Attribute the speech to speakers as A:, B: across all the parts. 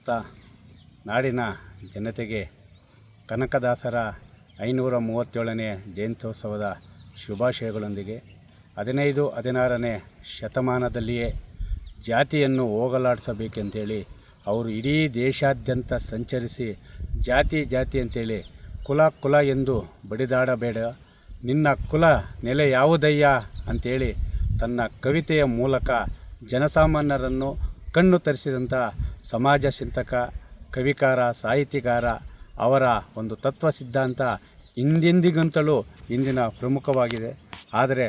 A: ಸಮಸ್ತ ನಾಡಿನ ಜನತೆಗೆ ಕನಕದಾಸರ ಐನೂರ ಮೂವತ್ತೇಳನೇ ಜಯಂತ್ಯೋತ್ಸವದ ಶುಭಾಶಯಗಳೊಂದಿಗೆ ಹದಿನೈದು, ಹದಿನಾರನೇ ಶತಮಾನದಲ್ಲಿಯೇ ಜಾತಿಯನ್ನು ಹೋಗಲಾಡಿಸಬೇಕೆಂತೇಳಿ ಅವರು ಇಡೀ ದೇಶಾದ್ಯಂತ ಸಂಚರಿಸಿ ಜಾತಿ ಜಾತಿ ಅಂತೇಳಿ ಕುಲ ಕುಲ ಎಂದು ಬಡಿದಾಡಬೇಡ. ನಿನ್ನ ಕುಲ ನೆಲೆ ಯಾವುದಯ್ಯ ಅಂತೇಳಿ ತನ್ನ ಕವಿತೆಯ ಮೂಲಕ ಜನಸಾಮಾನ್ಯರನ್ನು ಕಣ್ಣು ತರಿಸಿದಂಥ ಸಮಾಜ ಚಿಂತಕ ಕವಿಕಾರ ಸಾಹಿತಿಗಾರ ಅವರ ಒಂದು ತತ್ವ ಸಿದ್ಧಾಂತ ಹಿಂದೆಂದಿಗಂತಲೂ ಇಂದಿನ ಪ್ರಮುಖವಾಗಿದೆ. ಆದರೆ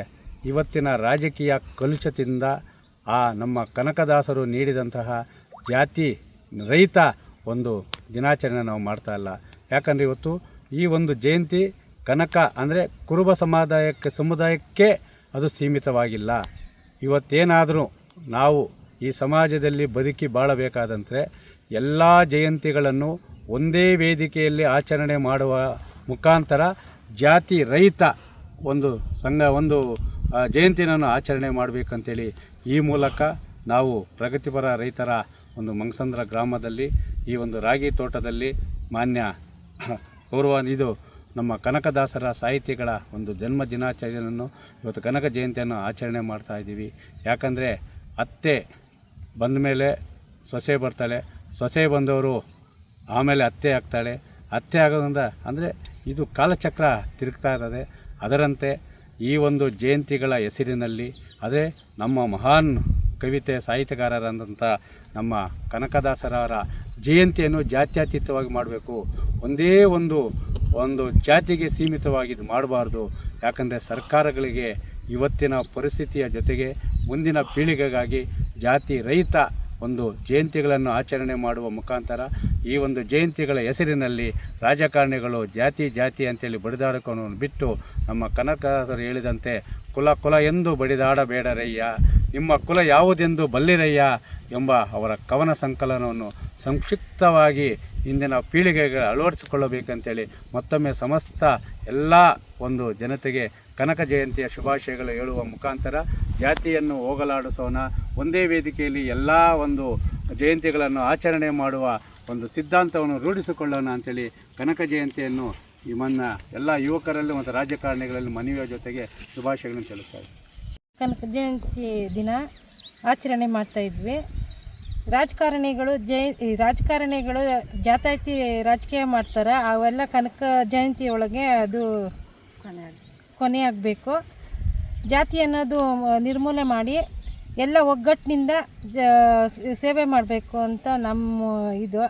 A: ಇವತ್ತಿನ ರಾಜಕೀಯ ಕಲುಷದಿಂದ ಆ ನಮ್ಮ ಕನಕದಾಸರು ನೀಡಿದಂತಹ ಜಾತಿ ರಹಿತ ಒಂದು ದಿನಾಚರಣೆ ನಾವು ಮಾಡ್ತಾ ಇಲ್ಲ. ಯಾಕಂದರೆ ಇವತ್ತು ಈ ಒಂದು ಜಯಂತಿ ಕನಕ ಅಂದರೆ ಕುರುಬ ಸಮುದಾಯಕ್ಕೆ ಸಮುದಾಯಕ್ಕೆ ಅದು ಸೀಮಿತವಾಗಿಲ್ಲ. ಇವತ್ತೇನಾದರೂ ನಾವು ಈ ಸಮಾಜದಲ್ಲಿ ಬದುಕಿ ಬಾಳಬೇಕಾದಂತೆ ಎಲ್ಲ ಜಯಂತಿಗಳನ್ನು ಒಂದೇ ವೇದಿಕೆಯಲ್ಲಿ ಆಚರಣೆ ಮಾಡುವ ಮುಖಾಂತರ ಜಾತಿ ರಹಿತ ಒಂದು ಸಂಘ, ಒಂದು ಜಯಂತಿನನ್ನು ಆಚರಣೆ ಮಾಡಬೇಕಂತೇಳಿ ಈ ಮೂಲಕ ನಾವು ಪ್ರಗತಿಪರ ರೈತರ ಒಂದು ಮಂಗಸಂದ್ರ ಗ್ರಾಮದಲ್ಲಿ, ಈ ಒಂದು ರಾಗಿ ತೋಟದಲ್ಲಿ ಮಾನ್ಯ ಗೌರವ, ಇದು ನಮ್ಮ ಕನಕದಾಸರ ಸಾಹಿತಿಗಳ ಒಂದು ಜನ್ಮ ದಿನಾಚರಣೆಯನ್ನು ಇವತ್ತು ಕನಕ ಜಯಂತಿಯನ್ನು ಆಚರಣೆ ಮಾಡ್ತಾ ಇದ್ದೀವಿ. ಯಾಕಂದರೆ ಅತ್ತೆ ಬಂದ ಮೇಲೆ ಸೊಸೆ ಬರ್ತಾಳೆ. ಸೊಸೆ ಬಂದವರು ಆಮೇಲೆ ಅತ್ತೆ ಆಗ್ತಾಳೆ. ಅತ್ತೆ ಆಗೋದ್ರಿಂದ ಅಂದರೆ ಇದು ಕಾಲಚಕ್ರ ತಿರುಗ್ತಾ ಇರ್ತದೆ ಅದರಂತೆ ಈ ಒಂದು ಜಯಂತಿಗಳ ಹೆಸರಿನಲ್ಲಿ ಅದೇ ನಮ್ಮ ಮಹಾನ್ ಕವಿತೆ ಸಾಹಿತ್ಯಗಾರರಾದಂಥ ನಮ್ಮ ಕನಕದಾಸರವರ ಜಯಂತಿಯನ್ನು ಜಾತ್ಯತೀತವಾಗಿ ಮಾಡಬೇಕು. ಒಂದೇ ಒಂದು ಒಂದು ಜಾತಿಗೆ ಸೀಮಿತವಾಗಿ ಇದು ಮಾಡಬಾರ್ದು. ಯಾಕಂದರೆ ಸರ್ಕಾರಗಳಿಗೆ ಇವತ್ತಿನ ಪರಿಸ್ಥಿತಿಯ ಜೊತೆಗೆ ಮುಂದಿನ ಪೀಳಿಗೆಗಾಗಿ ಜಾತಿ ರಹಿತ ಒಂದು ಜಯಂತಿಗಳನ್ನು ಆಚರಣೆ ಮಾಡುವ ಮುಖಾಂತರ ಈ ಒಂದು ಜಯಂತಿಗಳ ಹೆಸರಿನಲ್ಲಿ ರಾಜಕಾರಣಿಗಳು ಜಾತಿ ಜಾತಿ ಅಂತೇಳಿ ಬಡಿದಾಡಿಕೊಂಡು ಬಿಟ್ಟು ನಮ್ಮ ಕನಕದಾಸರು ಹೇಳಿದಂತೆ ಕುಲ ಕುಲ ಎಂದು ಬಡಿದಾಡಬೇಡರಯ್ಯ, ನಿಮ್ಮ ಕುಲ ಯಾವುದೆಂದು ಬಲ್ಲಿರಯ್ಯ ಎಂಬ ಅವರ ಕವನ ಸಂಕಲನವನ್ನು ಸಂಕ್ಷಿಪ್ತವಾಗಿ ಇಂದಿನ ಪೀಳಿಗೆಗೆ ಅಳವಡಿಸಿಕೊಳ್ಳಬೇಕಂತೇಳಿ ಮತ್ತೊಮ್ಮೆ ಸಮಸ್ತ ಎಲ್ಲ ಒಂದು ಜನತೆಗೆ ಕನಕ ಜಯಂತಿಯ ಶುಭಾಶಯಗಳು ಹೇಳುವ ಮುಖಾಂತರ ಜಾತಿಯನ್ನು ಹೋಗಲಾಡಿಸೋಣ. ಒಂದೇ ವೇದಿಕೆಯಲ್ಲಿ ಎಲ್ಲ ಒಂದು ಜಯಂತಿಗಳನ್ನು ಆಚರಣೆ ಮಾಡುವ ಒಂದು ಸಿದ್ಧಾಂತವನ್ನು ರೂಢಿಸಿಕೊಳ್ಳೋಣ ಅಂಥೇಳಿ ಕನಕ ಜಯಂತಿಯನ್ನು ಈ ಮನ್ನ ಎಲ್ಲ ಯುವಕರಲ್ಲಿ ಮತ್ತು ರಾಜಕಾರಣಿಗಳಲ್ಲಿ ಮನವಿಯ ಜೊತೆಗೆ ಶುಭಾಶಯಗಳನ್ನು ತಿಳಿಸ್ತಾರೆ
B: ಕನಕ ಜಯಂತಿ ದಿನ ಆಚರಣೆ ಮಾಡ್ತಾ ಇದ್ವಿ. ರಾಜಕಾರಣಿಗಳು ಜಯ ರಾಜಕಾರಣಿಗಳು ಜಾತಾಯತಿ ರಾಜಕೀಯ ಮಾಡ್ತಾರೆ. ಅವೆಲ್ಲ ಕನಕ ಜಯಂತಿ ಒಳಗೆ ಅದು ಕೊನೆ ಆಗಬೇಕು ಜಾತಿ ಅನ್ನೋದು ನಿರ್ಮೂಲನೆ ಮಾಡಿ ಎಲ್ಲ ಒಗ್ಗಟ್ಟಿನಿಂದ ಸೇವೆ ಮಾಡಬೇಕು ಅಂತ ನಮ್ಮ ಇದು.